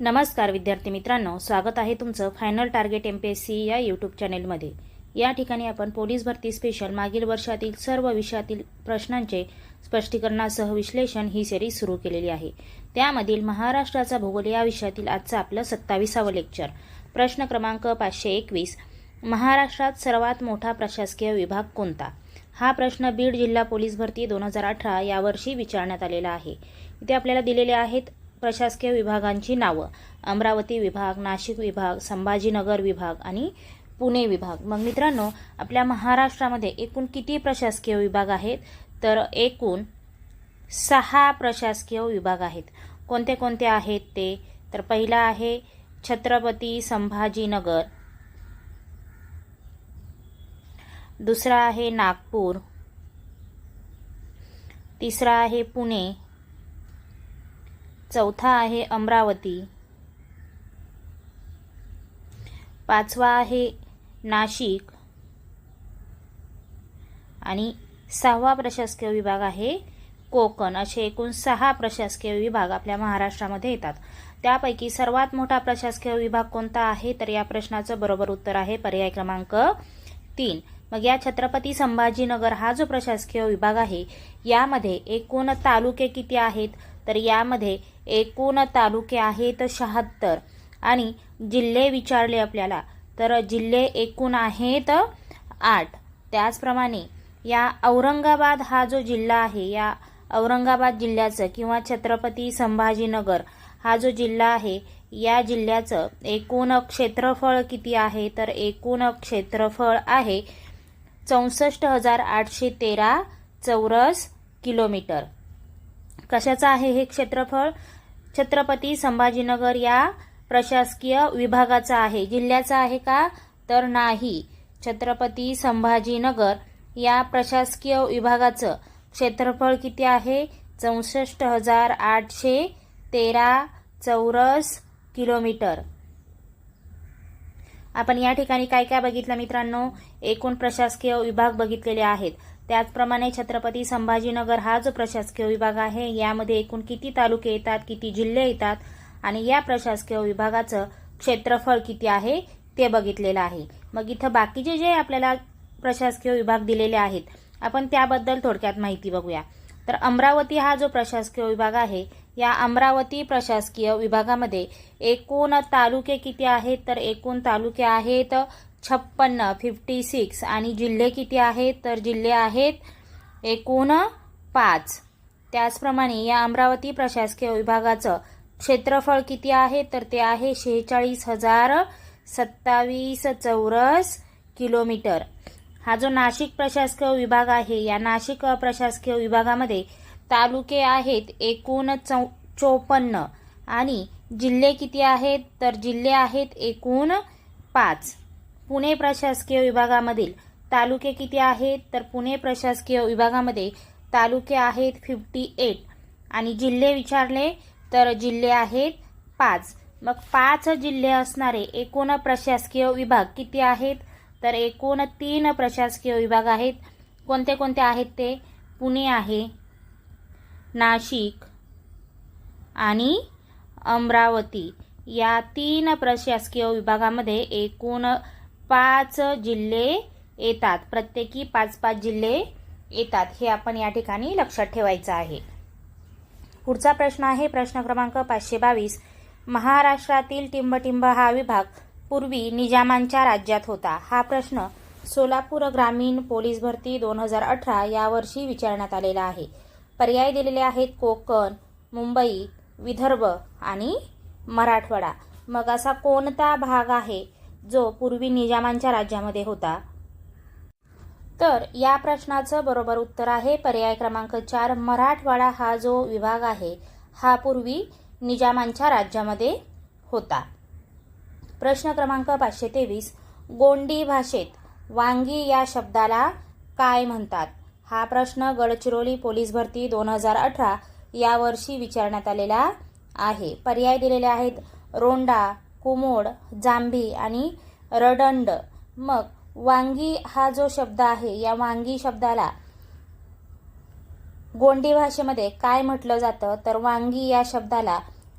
नमस्कार विद्यार्थी मित्रांनो स्वागत आहे तुमचं final target M P S C या यूट्यूब चॅनेलमध्ये या ठिकाणी आपण पोलीस भरती स्पेशल मागील वर्षातील सर्व विषयातील प्रश्नांचे स्पष्टीकरणासह विश्लेषण ही सिरीज सुरू केलेली आहे. त्यामधील महाराष्ट्राचा भूगोल या विषयातील आजचं आपलं सत्ताविसावं लेक्चर प्रश्न क्रमांक पाचशे एकवीस. महाराष्ट्रात सर्वात मोठा प्रशासकीय विभाग कोणता? हा प्रश्न बीड जिल्हा पोलीस भरती दोन हजार अठरा यावर्षी विचारण्यात आलेला आहे. इथे आपल्याला दिलेले आहेत प्रशासकीय विभागांची नावं. अमरावती विभाग नाशिक विभाग संभाजीनगर विभाग आणि पुणे विभाग. मग मित्रांनो आपल्या महाराष्ट्रामध्ये एकूण किती प्रशासकीय विभाग आहेत? तर एकूण सहा प्रशासकीय विभाग आहेत. कोणते कोणते आहेत ते? तर पहिला आहे छत्रपती संभाजीनगर. दुसरा आहे नागपूर. तिसरा आहे पुणे. चौथा आहे अमरावती. पाचवा आहे नाशिक. आणि सहावा प्रशासकीय विभाग आहे कोकण. असे एकूण सहा प्रशासकीय विभाग आपल्या महाराष्ट्रामध्ये येतात. त्यापैकी सर्वात मोठा प्रशासकीय विभाग कोणता आहे? तर या प्रश्नाचं बरोबर उत्तर आहे पर्याय क्रमांक तीन. मग या छत्रपती संभाजीनगर हा जो प्रशासकीय विभाग आहे यामध्ये एकूण तालुके किती आहेत? तर यामध्ये एकूण तालुके आहेत शहात्तर. आणि जिल्हे विचारले आपल्याला तर जिल्हे एकूण आहेत आठ. त्याचप्रमाणे या औरंगाबाद हा जो जिल्हा आहे या औरंगाबाद जिल्ह्याचं किंवा छत्रपती संभाजीनगर हा जो जिल्हा आहे या जिल्ह्याचं एकूण क्षेत्रफळ किती आहे? तर एकूण क्षेत्रफळ आहे चौसष्ट हजार आठशे तेरा चौरस किलोमीटर. कशाचं आहे हे क्षेत्रफळ? छत्रपती संभाजीनगर या प्रशासकीय विभागाचा आहे. जिल्ह्याचा आहे का? तर नाही. छत्रपती संभाजीनगर या प्रशासकीय विभागाचं क्षेत्रफळ किती आहे? चौसष्ट हजार आठशे तेरा चौरस किलोमीटर. आपण या ठिकाणी काय काय बघितलं मित्रांनो? एकूण प्रशासकीय विभाग बघितलेले आहेत. त्याचप्रमाणे छत्रपती संभाजीनगर हा जो प्रशासकीय विभाग आहे यामध्ये एकूण किती तालुके येतात किती जिल्हे येतात आणि या प्रशासकीय विभागाचं क्षेत्रफळ किती आहे ते बघितलेलं आहे. मग इथं बाकीचे जे आपल्याला प्रशासकीय विभाग दिलेले आहेत आपण त्याबद्दल थोडक्यात माहिती बघूया. तर अमरावती हा जो प्रशासकीय विभाग आहे या अमरावती प्रशासकीय विभागामध्ये एकूण तालुके किती आहेत? तर एकूण तालुके आहेत छप्पन्न फिफ्टी सिक्स आणि जिल्हे किती आहेत? तर जिल्हे आहेत एकूण पाच. त्याचप्रमाणे या अमरावती प्रशासकीय विभागाचं क्षेत्रफळ किती आहे? तर ते आहे शेहेचाळीस हजार सत्तावीस चौरस किलोमीटर. हा जो नाशिक प्रशासकीय विभाग आहे या नाशिक प्रशासकीय विभागामध्ये तालुके आहेत एकूण चौ चोपन्न. आणि जिल्हे किती आहेत? तर जिल्हे आहेत एकूण पाच. पुणे प्रशासकीय विभागामधील तालुके किती आहेत? तर पुणे प्रशासकीय विभागामध्ये तालुके आहेत फिफ्टी एट आणि जिल्हे विचारले तर जिल्हे आहेत पाच. मग पाच जिल्हे असणारे एकूण प्रशासकीय विभाग किती आहेत? तर एकूण तीन प्रशासकीय विभाग आहेत. कोणते कोणते आहेत ते? पुणे आहे. नाशिक आणि अमरावती या तीन प्रशासकीय विभागामध्ये एकूण पाच जिल्हे येतात. प्रत्येकी पाच पाच जिल्हे येतात हे आपण या ठिकाणी लक्षात ठेवायचं आहे. पुढचा प्रश्न आहे प्रश्न क्रमांक पाचशे बावीस. महाराष्ट्रातील टिंबटिंब हा विभाग पूर्वी निजामांच्या राज्यात होता. हा प्रश्न सोलापूर ग्रामीण पोलीस भरती दोन हजार अठरा यावर्षी विचारण्यात आलेला आहे. पर्याय दिलेले आहेत कोकण मुंबई विदर्भ आणि मराठवाडा. मग असा कोणता भाग आहे जो पूर्वी निजामांच्या राज्यामध्ये होता? तर या प्रश्नाचं बरोबर उत्तर आहे पर्याय क्रमांक चार मराठवाडा हा जो विभाग आहे हा पूर्वी निजामांच्या राज्यामध्ये होता. प्रश्न क्रमांक पाचशे तेवीस गोंडी भाषेत वांगी या शब्दाला काय म्हणतात? हा प्रश्न गडचिरोली पोलीस भरती दोन हजार अठरा यावर्षी विचारण्यात आलेला आहे. पर्याय दिलेले आहेत रोंडा कुमोड जांभी आणि रडंड. मग वांगी हा जो शब्द आहे या वांगी शब्दाला गोंडी भाषेमध्ये काय म्हटलं जातं? तर वांगी या शब्दाला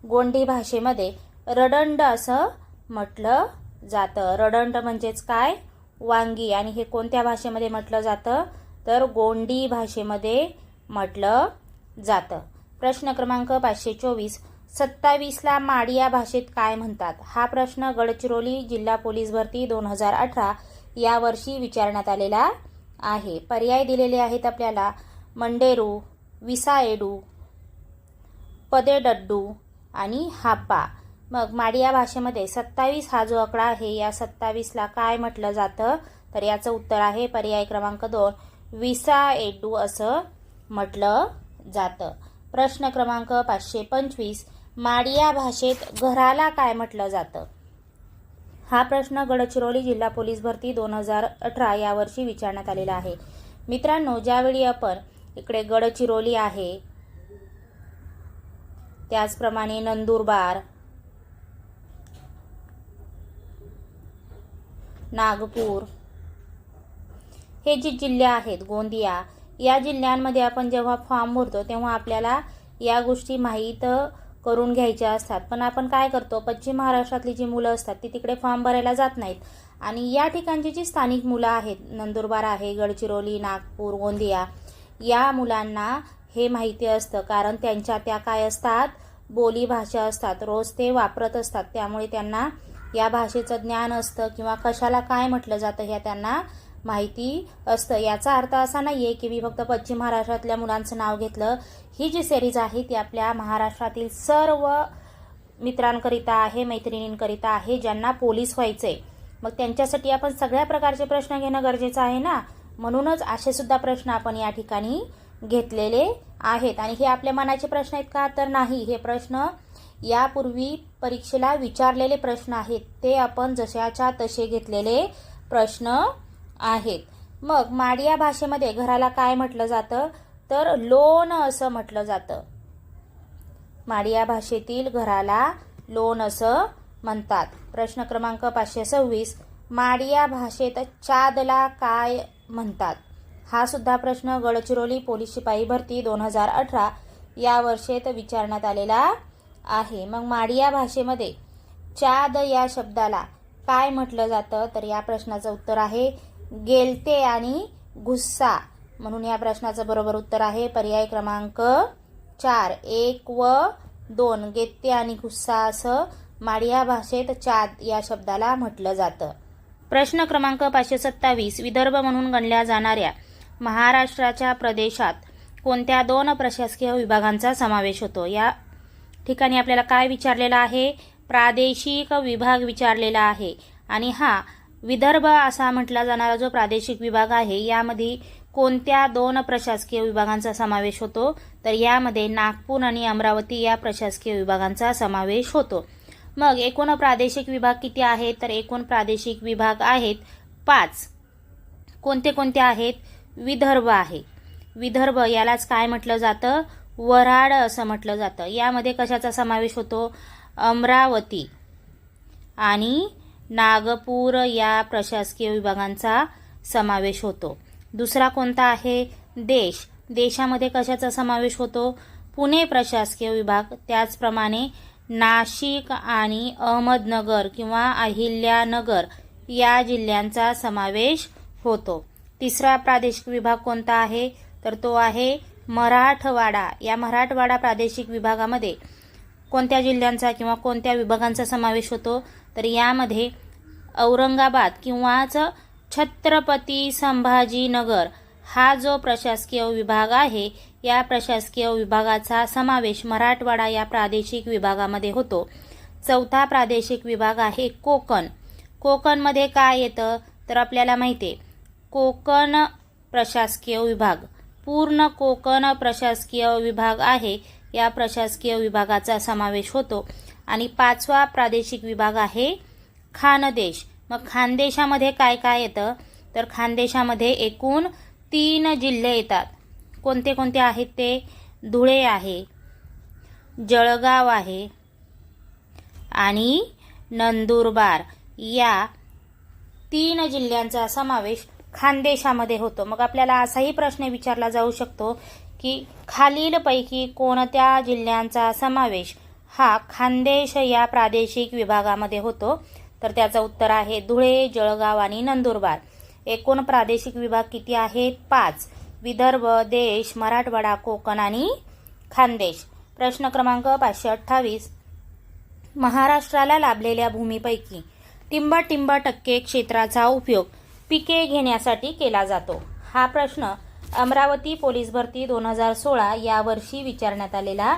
गोंडी भाषेमध्ये रडंड असं म्हटलं जातं. रडंड म्हणजेच काय? वांगी. आणि हे कोणत्या भाषेमध्ये म्हटलं जातं? तर गोंडी भाषेमध्ये म्हटलं जातं. प्रश्न क्रमांक पाचशे चोवीस. सत्तावीसला माडी या भाषेत काय म्हणतात? हा प्रश्न गडचिरोली जिल्हा पोलीस भरती दोन हजार अठरा या वर्षी विचारण्यात आलेला आहे. पर्याय दिलेले आहेत आपल्याला मंडेरू विसाएडू पदेडड्डू आणि हाप्पा. मग माडिया भाषेमध्ये सत्तावीस हा जो आकडा आहे या सत्तावीसला काय म्हटलं जातं? तर याचं उत्तर आहे पर्याय क्रमांक दोन. विसा एटू असं म्हटलं जातं. प्रश्न क्रमांक पाचशे पंचवीस माडिया भाषेत घराला काय म्हटलं जातं? हा प्रश्न गडचिरोली जिल्हा पोलीस भरती दोन हजार अठरा यावर्षी विचारण्यात आलेला आहे. मित्रांनो ज्यावेळी आपण इकडे गडचिरोली आहे त्याचप्रमाणे नंदुरबार नागपूर हे जे जिल्हे आहेत गोंदिया या जिल्ह्यांमध्ये आपण जेव्हा फॉर्म भरतो तेव्हा आपल्याला या गोष्टी माहीत करून घ्यायच्या असतात. पण आपण काय करतो पश्चिम महाराष्ट्रातली जी मुलं असतात ती तिकडे फॉर्म भरायला जात नाहीत. आणि या ठिकाणची जी स्थानिक मुलं आहेत नंदुरबार आहे गडचिरोली नागपूर गोंदिया या मुलांना हे माहिती असतं. कारण त्यांच्या त्या काय असतात? बोली भाषा असतात. रोज ते वापरत असतात. त्यामुळे त्यांना या भाषेचं ज्ञान असतं. किंवा कशाला काय म्हटलं जातं ह्या त्यांना माहिती असतं. याचा अर्थ असा नाही आहे की मी फक्त पश्चिम महाराष्ट्रातल्या मुलांचं नाव घेतलं. ही जी सिरीज आहे ती आपल्या महाराष्ट्रातील सर्व मित्रांकरिता आहे मैत्रिणींकरिता आहे ज्यांना पोलीस व्हायचे मग त्यांच्यासाठी आपण सगळ्या प्रकारचे प्रश्न घेणं गरजेचं आहे ना? म्हणूनच असे सुद्धा प्रश्न आपण या ठिकाणी घेतलेले आहेत. आणि हे आपल्या मनाचे प्रश्न आहेत का? तर नाही. हे प्रश्न यापूर्वी परीक्षेला विचारलेले प्रश्न आहेत. ते आपण जशाच्या तसे घेतलेले प्रश्न आहेत. मग माडिया भाषेमध्ये घराला काय म्हटलं जातं? तर लोन असं म्हटलं जातं. माडिया भाषेतील घराला लोन असं म्हणतात. प्रश्न क्रमांक पाचशे सव्वीस. माडिया भाषेत चादला काय म्हणतात? हा सुद्धा प्रश्न गडचिरोली पोलीस शिपाई भरती दोन हजार अठरा या वर्षेत विचारण्यात आलेला आहे. मग माडिया भाषेमध्ये चाद या शब्दाला काय म्हटलं जातं? तर या प्रश्नाचं उत्तर आहे गेलते आणि गुस्सा म्हणून या प्रश्नाचं बरोबर उत्तर आहे. पर्याय क्रमांक चार. एक व दोन. गेत्ते आणि गुस्सा असं माडिया भाषेत चाद या शब्दाला म्हटलं जातं. प्रश्न क्रमांक पाचशे सत्तावीस. विदर्भ म्हणून गणल्या जाणाऱ्या महाराष्ट्राच्या प्रदेशात कोणत्या दोन प्रशासकीय विभागांचा समावेश होतो? या ठिकाणी आपल्याला काय विचारलेलं आहे? प्रादेशिक विभाग विचारलेला आहे. आणि हा विदर्भ असा म्हटला जाणारा जो प्रादेशिक विभाग आहे यामध्ये कोणत्या दोन प्रशासकीय विभागांचा समावेश होतो? तर यामध्ये नागपूर आणि अमरावती या प्रशासकीय विभागांचा समावेश होतो. मग एकूण प्रादेशिक विभाग किती आहेत? तर एकूण प्रादेशिक विभाग आहेत पाच. कोणते कोणते आहेत? विदर्भ आहे. विदर्भ यालाच काय म्हटलं जातं? वराड असं म्हटलं जातं. यामध्ये कशाचा समावेश होतो? अमरावती आणि नागपूर या प्रशासकीय विभागांचा समावेश होतो. दुसरा कोणता आहे? देश. देशामध्ये कशाचा समावेश होतो? पुणे प्रशासकीय विभाग त्याचप्रमाणे नाशिक आणि अहमदनगर किंवा अहिल्यानगर या जिल्ह्यांचा समावेश होतो. तिसरा प्रादेशिक विभाग कोणता आहे? तर तो आहे मराठवाडा. या मराठवाडा प्रादेशिक विभागामध्ये कोणत्या जिल्ह्यांचा किंवा कोणत्या विभागांचा समावेश होतो? तर यामध्ये औरंगाबाद किंवाच छत्रपती संभाजीनगर हा जो प्रशासकीय विभाग आहे या प्रशासकीय विभागाचा समावेश मराठवाडा या प्रादेशिक विभागामध्ये होतो. चौथा प्रादेशिक विभाग आहे कोकण. कोकणमध्ये काय येतं तर आपल्याला माहिती आहे कोकण प्रशासकीय विभाग. पूर्ण कोकण प्रशासकीय विभाग आहे या प्रशासकीय विभागाचा समावेश होतो. आणि पाचवा प्रादेशिक विभाग आहे खानदेश. मग खानदेशामध्ये काय काय येतं? तर खानदेशामध्ये एकूण तीन जिल्हे येतात. कोणते कोणते आहेत ते? धुळे आहे जळगाव आहे आणि नंदुरबार. या तीन जिल्ह्यांचा समावेश खानदेशामध्ये होतो. मग आपल्याला असाही प्रश्न विचारला जाऊ शकतो की खालीलपैकी कोणत्या जिल्ह्यांचा समावेश हा खानदेश या प्रादेशिक विभागामध्ये होतो? तर त्याचं उत्तर आहे धुळे जळगाव आणि नंदुरबार. एकूण प्रादेशिक विभाग किती आहेत? पाच. विदर्भ देश मराठवाडा कोकण आणि खानदेश. प्रश्न क्रमांक पाचशे अठ्ठावीस. महाराष्ट्राला लाभलेल्या भूमीपैकी टिंबटिंब टक्के क्षेत्राचा उपयोग पिके घेण्यासाठी केला जातो. हा प्रश्न अमरावती पोलीस भरती दोन हजार सोळा यावर्षी विचारण्यात आलेला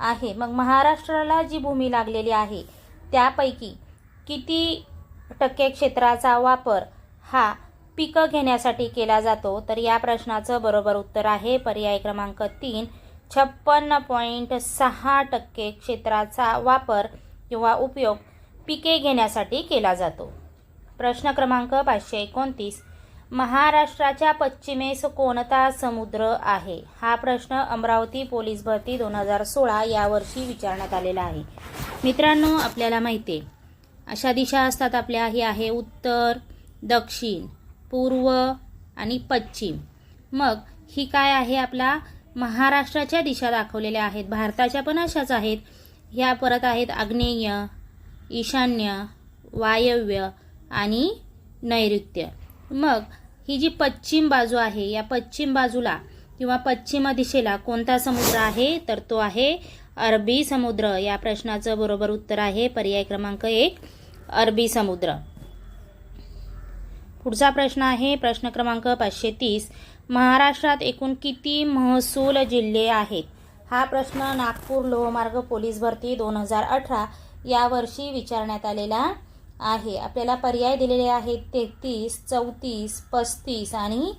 आहे. मग महाराष्ट्राला जी भूमी लागलेली आहे त्यापैकी किती टक्के क्षेत्राचा वापर हा पिकं घेण्यासाठी केला जातो? तर या प्रश्नाचं बरोबर उत्तर आहे पर्याय क्रमांक तीन छप्पन्न पॉईंट सहा टक्के क्षेत्राचा वापर किंवा उपयोग पिके घेण्यासाठी केला जातो. प्रश्न क्रमांक पाचशे एकोणतीस महाराष्ट्राच्या पश्चिमेस कोणता समुद्र आहे? हा प्रश्न अमरावती पोलीस भरती दोन हजार सोळा यावर्षी विचारण्यात आलेला आहे. मित्रांनो आपल्याला माहिती आहे अशा दिशा असतात आपल्या. ही आहे उत्तर दक्षिण पूर्व आणि पश्चिम. मग ही काय आहे आपला? महाराष्ट्राच्या दिशा दाखवलेल्या आहेत. भारताच्या पण अशाच आहेत. ह्या परत आहेत आग्नेय ईशान्य वायव्य आणि नैऋत्य. मग ही जी पश्चिम बाजू आहे या पश्चिम बाजूला किंवा पश्चिम दिशेला कोणता समुद्र आहे तर तो आहे अरबी समुद्र. या प्रश्नाचं बरोबर उत्तर आहे पर्याय क्रमांक एक अरबी समुद्र. पुढचा प्रश्न आहे प्रश्न क्रमांक पाचशे तीस. महाराष्ट्रात एकूण किती महसूल जिल्हे आहेत? हा प्रश्न नागपूर लोहमार्ग पोलीस भरती दोन हजार अठरा यावर्षी विचारण्यात आलेला आहे. आपल्याला पर्याय दिलेले आहेत तेहतीस चौतीस पस्तीस आणि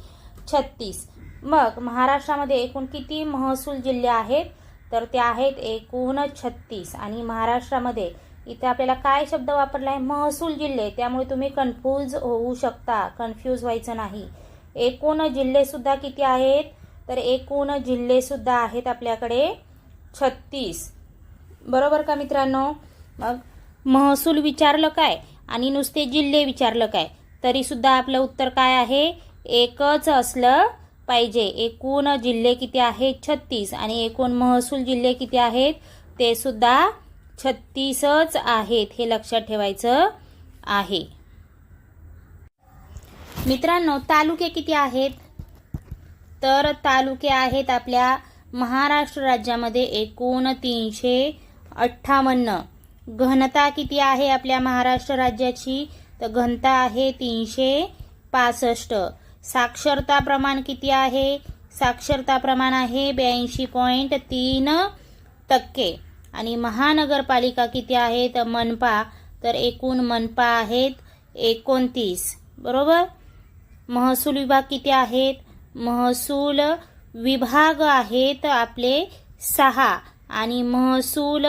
छत्तीस. मग महाराष्ट्रामध्ये एकूण किती महसूल जिल्हे आहेत? तर ते आहेत एकूण छत्तीस. आणि महाराष्ट्रामध्ये इथे आपल्याला काय शब्द वापरला आहे? महसूल जिल्हे. त्यामुळे तुम्ही कन्फ्यूज होऊ शकता. कन्फ्यूज व्हायचं नाही. एकूण जिल्हेसुद्धा किती आहेत? तर एकूण जिल्हेसुद्धा आहेत आपल्याकडे छत्तीस. बरोबर का मित्रांनो? मग महसूल विचारलं काय? आणि नुसते जिल्हे विचारलं काय? तरीसुद्धा आपलं उत्तर काय आहे? एकच असलं पाहिजे. एकूण जिल्हे किती आहेत? छत्तीस. आणि एकूण महसूल जिल्हे किती आहेत? ते सुद्धा छत्तीसच आहेत हे लक्षात ठेवायचं आहे. मित्रांनो तालुके किती आहेत? तर तालुके आहेत आपल्या महाराष्ट्र राज्यामध्ये एकूण तीनशे अठ्ठावन्न. घनता किती आहे आपल्या महाराष्ट्र राज्याची? तर घनता आहे तीनशे पासष्ट. साक्षरता प्रमाण किती आहे? साक्षरता प्रमाण आहे ब्याऐंशी पॉईंट तीन टक्के. आणि महानगरपालिका किती आहे? तर मनपा. तर एकूण मनपा आहेत एकोणतीस. बरोबर? महसूल विभाग किती आहेत? महसूल विभाग आहेत आपले सहा. आणि महसूल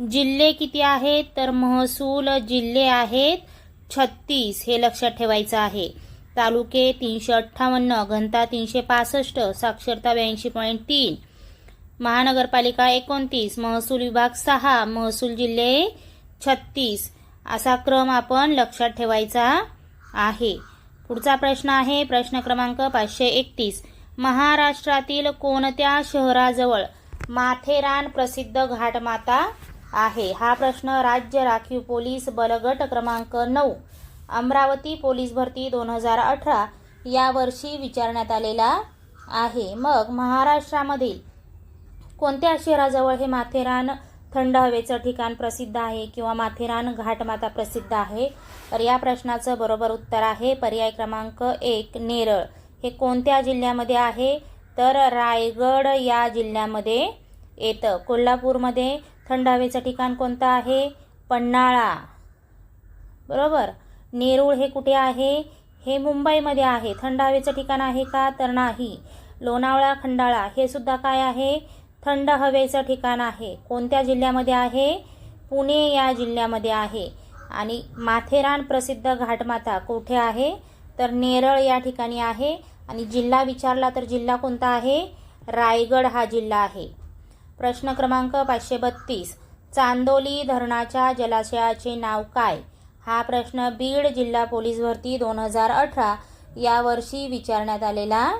जिल्हे किती आहेत? तर महसूल जिल्हे आहेत छत्तीस हे लक्षात ठेवायचं आहे. तालुके तीनशे अठ्ठावन्न घनता तीनशे पासष्ट साक्षरता ब्याऐंशी पॉईंट तीन. महानगरपालिका एकोणतीस महसूल विभाग सहा महसूल जिल्हे छत्तीस. असा क्रम आपण लक्षात ठेवायचा आहे. पुढचा प्रश्न आहे प्रश्न क्रमांक पाचशे एकतीस. महाराष्ट्रातील कोणत्या शहराजवळ माथेरान प्रसिद्ध घाटमाता आहे. हा प्रश्न राज्य राखीव पोलीस बलगट क्रमांक नऊ अमरावती पोलीस भरती दोन हजार अठरा या वर्षी विचारण्यात आलेला आहे. मग महाराष्ट्रामधील कोणत्या शहराजवळ हे माथेरान थंड हवेचं ठिकाण प्रसिद्ध आहे किंवा माथेरान घाटमाता प्रसिद्ध आहे? तर या प्रश्नाचं बरोबर उत्तर आहे पर्याय क्रमांक एक नेरळ. हे कोणत्या जिल्ह्यामध्ये आहे? तर रायगड या जिल्ह्यामध्ये येतं. कोल्हापूरमध्ये थंड हवेचं ठिकाण कोणतं आहे? पन्हाळा. बरोबर? नेरूळ हे कुठे आहे? हे मुंबईमध्ये आहे. थंड हवेचं ठिकाण आहे का? तर नाही. लोणावळा खंडाळा हे सुद्धा काय आहे? थंड हवेचं ठिकाण आहे. कोणत्या जिल्ह्यामध्ये आहे? पुणे या जिल्ह्यामध्ये आहे. आणि माथेरान प्रसिद्ध घाटमाता कुठे आहे? तर नेरळ या ठिकाणी आहे. आणि जिल्हा विचारला तर जिल्हा कोणता आहे? रायगड हा जिल्हा आहे. प्रश्न क्रमांक पाचशे बत्तीस. चांदोली धरणाच्या जलाशयाचे नाव काय? हा प्रश्न बीड जिल्हा पोलीस भरती दोन हजार अठरा या वर्षी विचारण्यात आलेला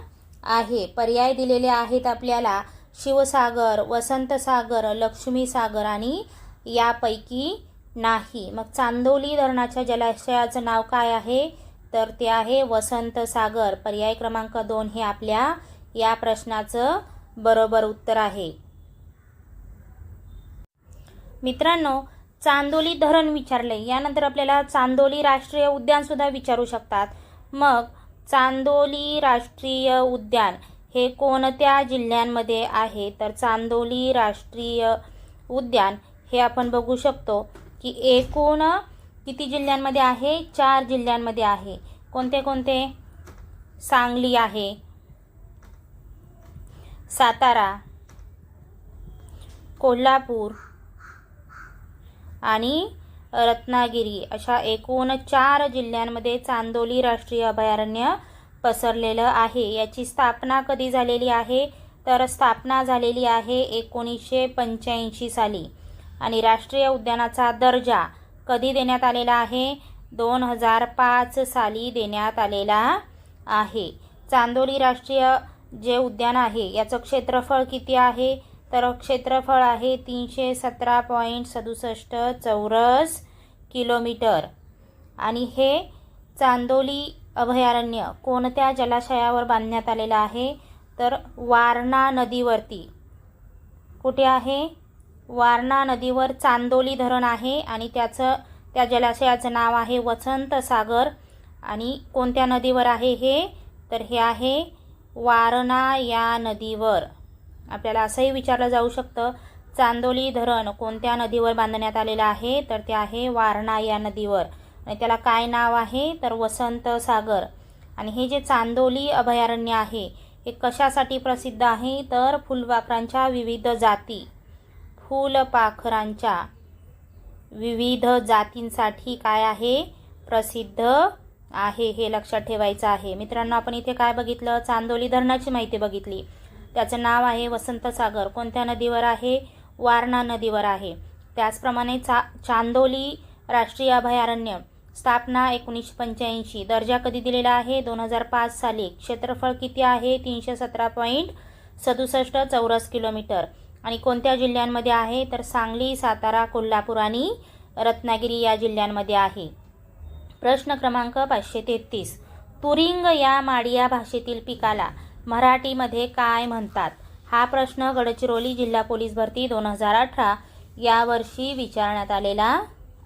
आहे. पर्याय दिलेले आहेत आपल्याला शिवसागर वसंतसागर लक्ष्मीसागर आणि यापैकी नाही. मग चांदोली धरणाच्या जलाशयाचं नाव काय आहे? तर ते आहे वसंतसागर. पर्याय क्रमांक दोन हे आपल्या या प्रश्नाचं बरोबर उत्तर आहे. मित्रांनो चांदोली धरण विचारले. यानंतर आपल्याला चांदोली राष्ट्रीय उद्यानसुद्धा विचारू शकतात. मग चांदोली राष्ट्रीय उद्यान हे कोणत्या जिल्ह्यांमध्ये आहे? तर चांदोली राष्ट्रीय उद्यान हे आपण बघू शकतो की एकूण किती जिल्ह्यांमध्ये आहे? चार जिल्ह्यांमध्ये आहे. कोणते कोणते? सांगली आहे. सातारा कोल्हापूर आणि रत्नागिरी अशा एकूण चार जिल्ह्यांमध्ये चांदोली राष्ट्रीय अभयारण्य पसरलेलं आहे. याची स्थापना कधी झालेली आहे? तर स्थापना झालेली आहे एकोणीसशे पंच्याऐंशी साली. आणि राष्ट्रीय उद्यानाचा दर्जा कधी देण्यात आलेला आहे? दोन हजार पाच साली देण्यात आलेला आहे. चांदोली राष्ट्रीय जे उद्यान आहे याचं क्षेत्रफळ किती आहे? तर क्षेत्रफळ आहे तीनशे सतरा पॉईंट सदुसष्ट चौरस किलोमीटर. आणि हे चांदोली अभयारण्य कोणत्या जलाशयावर बांधण्यात आलेलं आहे? तर वारणा नदीवरती. कुठे आहे? वारणा नदीवर चांदोली धरण आहे आणि त्याचं त्या जलाशयाचं नाव आहे वसंत सागर. आणि कोणत्या नदीवर आहे हे? तर हे आहे वारणा या नदीवर. आपल्याला असंही विचारलं जाऊ शकतं चांदोली धरण कोणत्या नदीवर बांधण्यात आलेलं आहे? तर ते आहे वारणा या नदीवर. आणि त्याला काय नाव आहे? तर वसंत सागर. आणि हे जे चांदोली अभयारण्य आहे हे कशासाठी प्रसिद्ध आहे? तर फुलपाखरांच्या विविध जाती. फुलपाखरांच्या विविध जातींसाठी काय आहे? प्रसिद्ध आहे हे लक्षात ठेवायचं आहे. मित्रांनो आपण इथे काय बघितलं? चांदोली धरणाची माहिती बघितली. त्याचं नाव आहे वसंत सागर. कोणत्या नदीवर आहे? वारणा नदीवर आहे. त्याचप्रमाणे चा चांदोली राष्ट्रीय अभयारण्य स्थापना एकोणीसशे पंच्याऐंशी. दर्जा कधी दिलेला आहे? दोन हजार पाच साली. क्षेत्रफळ किती आहे? तीनशे सतरा पॉईंट सदुसष्ट चौरस किलोमीटर. आणि कोणत्या जिल्ह्यांमध्ये आहे? तर सांगली सातारा कोल्हापूर आणि रत्नागिरी या जिल्ह्यांमध्ये आहे. प्रश्न क्रमांक पाचशे तेहतीस. तुरिंग या माडिया भाषेतील पिकाला मराठीमध्ये काय म्हणतात? हा प्रश्न गडचिरोली जिल्हा पोलीस भरती दोन हजार अठरा यावर्षी विचारण्यात आलेला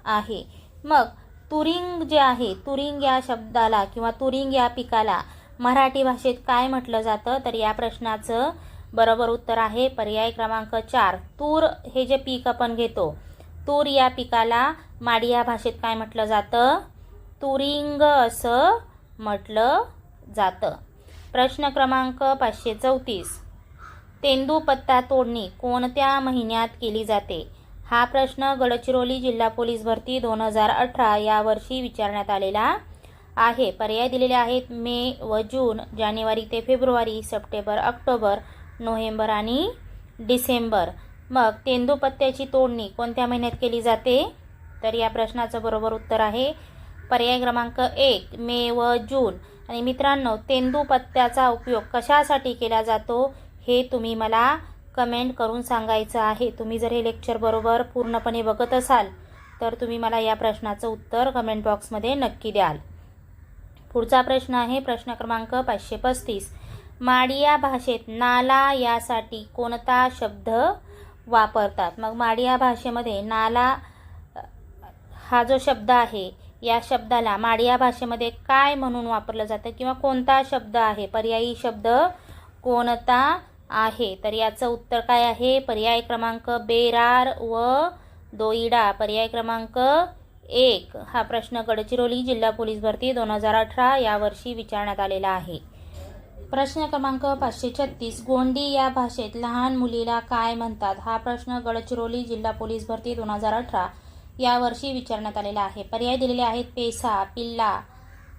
आहे. मग तुरिंग जे आहे तुरिंग या शब्दाला किंवा तुरिंग या पिकाला मराठी भाषेत काय म्हटलं जातं? तर या प्रश्नाचं बरोबर उत्तर आहे पर्याय क्रमांक चार. तूर हे जे पीक आपण घेतो तूर या पिकाला माडिया भाषेत काय म्हटलं जातं? तुरिंग असं म्हटलं जातं. प्रश्न क्रमांक पाचशे चौतीस. तेंदूपत्ता तोडणी कोणत्या महिन्यात केली जाते? हा प्रश्न गडचिरोली जिल्हा पोलीस भरती दोन हजार अठरा या वर्षी विचारण्यात आलेला आहे. पर्याय दिलेले आहेत मे व जून जानेवारी ते फेब्रुवारी सप्टेंबर ऑक्टोबर नोव्हेंबर आणि डिसेंबर. मग तेंदूपत्त्याची तोडणी कोणत्या महिन्यात केली जाते? तर या प्रश्नाचं बरोबर उत्तर आहे पर्याय क्रमांक एक मे व जून. आणि मित्रांनो तेंदूपत्त्याचा उपयोग कशासाठी केला जातो हे तुम्ही मला कमेंट करून सांगायचं आहे. तुम्ही जर हे लेक्चर बरोबर पूर्णपणे बघत असाल तर तुम्ही मला या प्रश्नाचं उत्तर कमेंट बॉक्समध्ये नक्की द्याल. पुढचा प्रश्न आहे प्रश्न क्रमांक पाचशे पस्तीस. माडिया भाषेत नाला यासाठी कोणता शब्द वापरतात? मग माडिया भाषेमध्ये नाला हा जो शब्द आहे या शब्दाला माडिया भाषेमध्ये काय म्हणून वापरलं जातं किंवा कोणता शब्द आहे? पर्यायी शब्द कोणता आहे? तर याचं उत्तर काय आहे? पर्याय क्रमांक बेरार व दोईडा. पर्याय क्रमांक एक. हा प्रश्न गडचिरोली जिल्हा पोलीस भरती दोन हजार अठरा यावर्षी विचारण्यात आलेला आहे. प्रश्न क्रमांक पाचशे छत्तीस. गोंडी या भाषेत लहान मुलीला काय म्हणतात? हा प्रश्न गडचिरोली जिल्हा पोलीस भरती दोन हजार अठरा यावर्षी विचारण्यात आलेला आहे. पर्याय दिलेले आहेत पेसा पिल्ला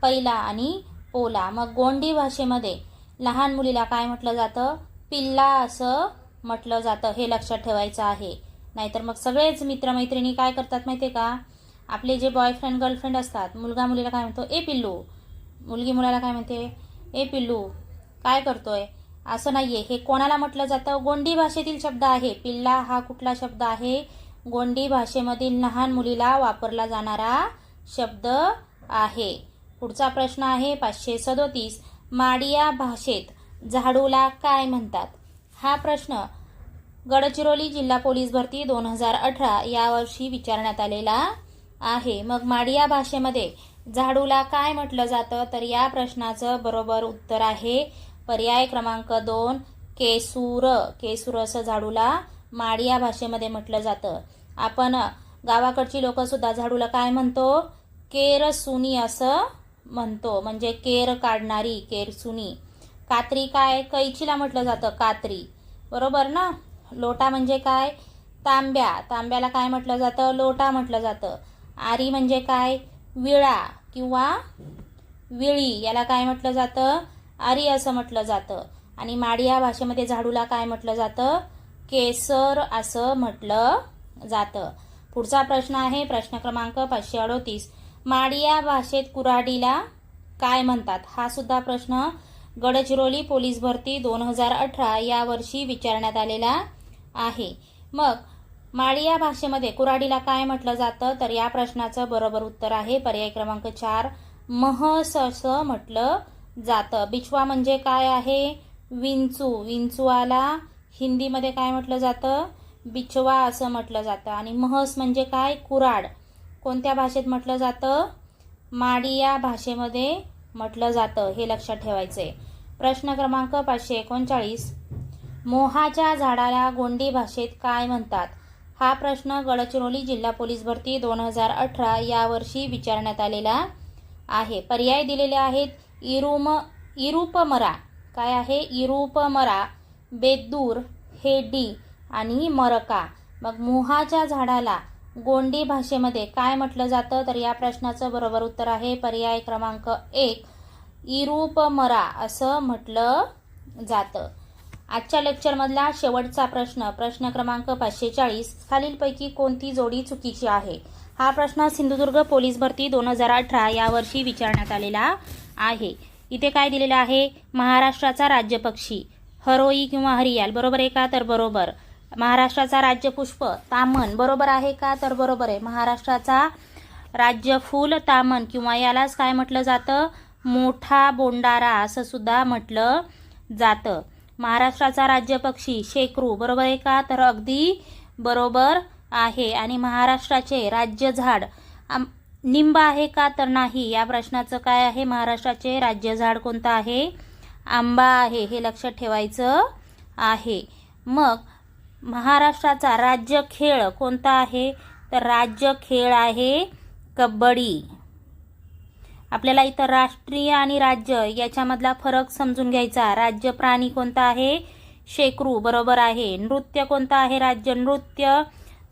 पैला आणि पोला. मग गोंडी भाषेमध्ये लहान मुलीला काय म्हटलं जातं? पिल्ला असं म्हटलं जातं. हे लक्षात ठेवायचं आहे. नाहीतर मग सगळेच मित्रमैत्रिणी काय करतात माहिती आहे का? आपले जे बॉयफ्रेंड गर्लफ्रेंड असतात मुलगा मुलीला काय म्हणतो? ए पिल्लू. मुलगी मुलाला काय म्हणते? ए पिल्लू काय करतोय? असं नाहीये. हे कोणाला म्हटलं जातं? गोंडी भाषेतील शब्द आहे. पिल्ला हा कुठला शब्द आहे? गोंडी भाषेमधील लहान मुलीला वापरला जाणारा शब्द आहे. पुढचा प्रश्न आहे पाचशे सदोतीस. माडिया भाषेत झाडूला काय म्हणतात? हा प्रश्न गडचिरोली जिल्हा पोलीस भरती दोन हजार अठरा यावर्षी विचारण्यात आलेला आहे. मग माडिया भाषेमध्ये झाडूला काय म्हटलं जातं? तर या प्रश्नाचं बरोबर उत्तर आहे पर्याय क्रमांक दोन केसूर. केसूर असं झाडूला माडिया भाषेमध्ये म्हटलं जातं. आपण गावाकडची लोक सुद्धा झाडूला काय म्हणतो? केर सुनी असं म्हणतो. म्हणजे केर काढणारी केर सुनी. कात्री काय? कैचीला म्हटलं जातं कात्री. बरोबर ना? लोटा म्हणजे काय? तांब्या. तांब्याला काय म्हटलं जातं? लोटा म्हटलं जातं. आरी म्हणजे काय? विळा किंवा विळी. याला काय म्हटलं जातं? आरी असं म्हटलं जातं. आणि माडिया भाषेमध्ये झाडूला काय म्हटलं जातं? केसर असं म्हटलं जातं. पुढचा प्रश्न आहे प्रश्न क्रमांक पाचशे अडोतीस. माडिया भाषेत कुऱ्हाडीला काय म्हणतात? हा सुद्धा प्रश्न गडचिरोली पोलीस भरती दोन हजार अठरा या वर्षी विचारण्यात आलेला आहे. मग माळिया भाषेमध्ये कुऱ्हाडीला काय म्हटलं जातं? तर या प्रश्नाचं बरोबर उत्तर आहे पर्याय क्रमांक चार महस असं म्हटलं जातं. बिछवा म्हणजे काय आहे? विंचू. विंचूआला हिंदीमध्ये काय म्हटलं जातं? बिछवा असं म्हटलं जातं. आणि महस म्हणजे काय? कुराड. कोणत्या भाषेत म्हटलं जातं? माडिया भाषेमध्ये म्हटलं जातं. हे लक्षात ठेवायचंय. प्रश्न क्रमांक पाचशे एकोणचाळीस. मोहाच्या झाडाला गोंडी भाषेत काय म्हणतात? हा प्रश्न गडचिरोली जिल्हा पोलीस भरती दोन हजार अठरा यावर्षी विचारण्यात आलेला आहे. पर्याय दिलेले आहेत इरुम इरुपमरा. काय आहे? इरुपमरा. बेदूर हेडी आणि मरका. मग मोहाच्या झाडाला गोंडी भाषेमध्ये काय म्हटलं जातं? तर या प्रश्नाचं बरोबर उत्तर आहे पर्याय क्रमांक एक इरूपमरा असं म्हटलं जातं. आजच्या लेक्चरमधला शेवटचा प्रश्न प्रश्न क्रमांक पाचशे चाळीस. खालीलपैकी कोणती जोडी चुकीची आहे? हा प्रश्न सिंधुदुर्ग पोलीस भरती दोन हजार अठरा यावर्षी विचारण्यात आलेला आहे. इथे काय दिलेलं आहे? महाराष्ट्राचा राज्यपक्षी हरोई किंवा हरियाल. बरोबर आहे का? तर बरोबर. महाराष्ट्राचा राज्यपुष्प तामन. बरोबर आहे का? तर बरोबर आहे. महाराष्ट्राचा राज्य फुल तामन. किंवा यालाच काय म्हटलं जातं? मोठा बोंडारा असं सुद्धा म्हटलं जातं. महाराष्ट्राचा राज्य पक्षी शेकरू. बरोबर आहे का? तर अगदी बरोबर आहे. आणि महाराष्ट्राचे राज्य झाड आम निंब आहे का? तर नाही. या प्रश्नाचं काय आहे? महाराष्ट्राचे राज्य झाड कोणतं आहे? आंबा आहे. हे लक्षात ठेवायचं आहे. मग महाराष्ट्राचा राज्य खेळ कोणता आहे? तर राज्य खेळ आहे कबड्डी. आपल्याला इथं राष्ट्रीय आणि राज्य याच्यामधला फरक समजून घ्यायचा. राज्य प्राणी कोणता आहे? शेकरू बरोबर आहे. नृत्य कोणतं आहे राज्य? नृत्य.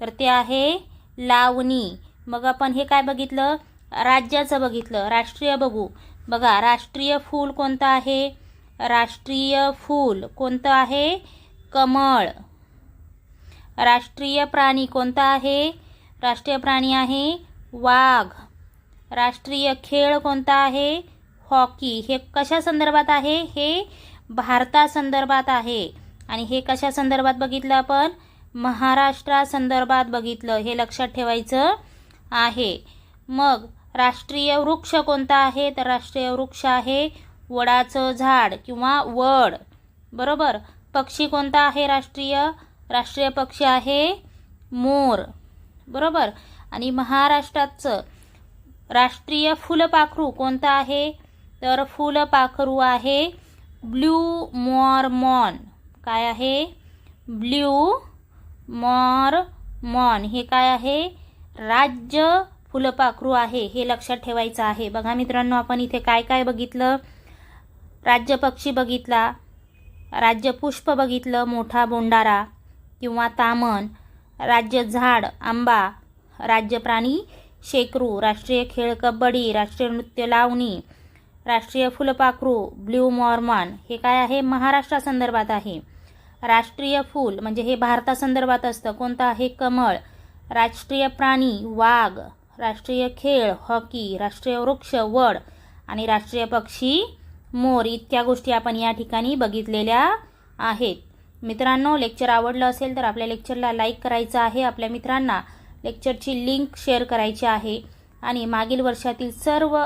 तर ते आहे लावणी. मग आपण हे काय बघितलं? राज्याचं बघितलं. राष्ट्रीय बघू. बघा राष्ट्रीय फूल कोणतं आहे? राष्ट्रीय फूल कोणतं आहे? कमळ. राष्ट्रीय प्राणी कोणता आहे? राष्ट्रीय प्राणी आहे वाघ. राष्ट्रीय खेळ कोणता आहे? हॉकी. हे कशा संदर्भात आहे? हे भारतासंदर्भात आहे. आणि हे कशा संदर्भात बघितलं आपण? महाराष्ट्रासंदर्भात बघितलं. हे लक्षात ठेवायचं आहे. मग राष्ट्रीय वृक्ष कोणता आहे? तर राष्ट्रीय वृक्ष आहे वडाचं झाड किंवा वड. बरोबर? पक्षी कोणता आहे राष्ट्रीय? राष्ट्रीय पक्षी आहे मोर. बरोबर? आणि महाराष्ट्राचं राष्ट्रीय फुलपाखरू कोणतं आहे? तर फुलपाखरू आहे ब्ल्यू मॉर्मॉन. काय आहे? Blue Mormon. हे काय आहे? राज्य फुलपाखरू आहे. हे लक्षात ठेवायचं आहे. बघा मित्रांनो आपण इथे काय काय बघितलं? राज्य पक्षी बघितला राज्य पुष्प बघितलं मोठा बोंडारा किंवा तामन राज्य झाड आंबा राज्य प्राणी शेकरू राष्ट्रीय खेळ कबड्डी राष्ट्रीय नृत्य लावणी राष्ट्रीय फुलपाखरू ब्ल्यू मॉर्मॉन हे काय आहे? महाराष्ट्रासंदर्भात आहे. राष्ट्रीय फूल म्हणजे हे भारतासंदर्भात असतं. कोणतं? आहे कमळ. राष्ट्रीय प्राणी वाघ. राष्ट्रीय खेळ हॉकी. राष्ट्रीय वृक्ष वड. आणि राष्ट्रीय पक्षी मोर. इतक्या गोष्टी आपण या ठिकाणी बघितलेल्या आहेत. मित्रांनो लेक्चर आवडलं असेल तर आपल्या लेक्चरला लाईक करायचं आहे. आपल्या मित्रांना लेक्चरची लिंक शेअर करायची आहे. आणि मागील वर्षातील सर्व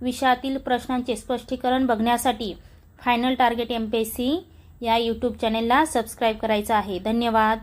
विषयातील प्रश्नांचे स्पष्टीकरण बघण्यासाठी final target M P S C या यूट्यूब चॅनेलला सबस्क्राईब करायचं आहे. धन्यवाद.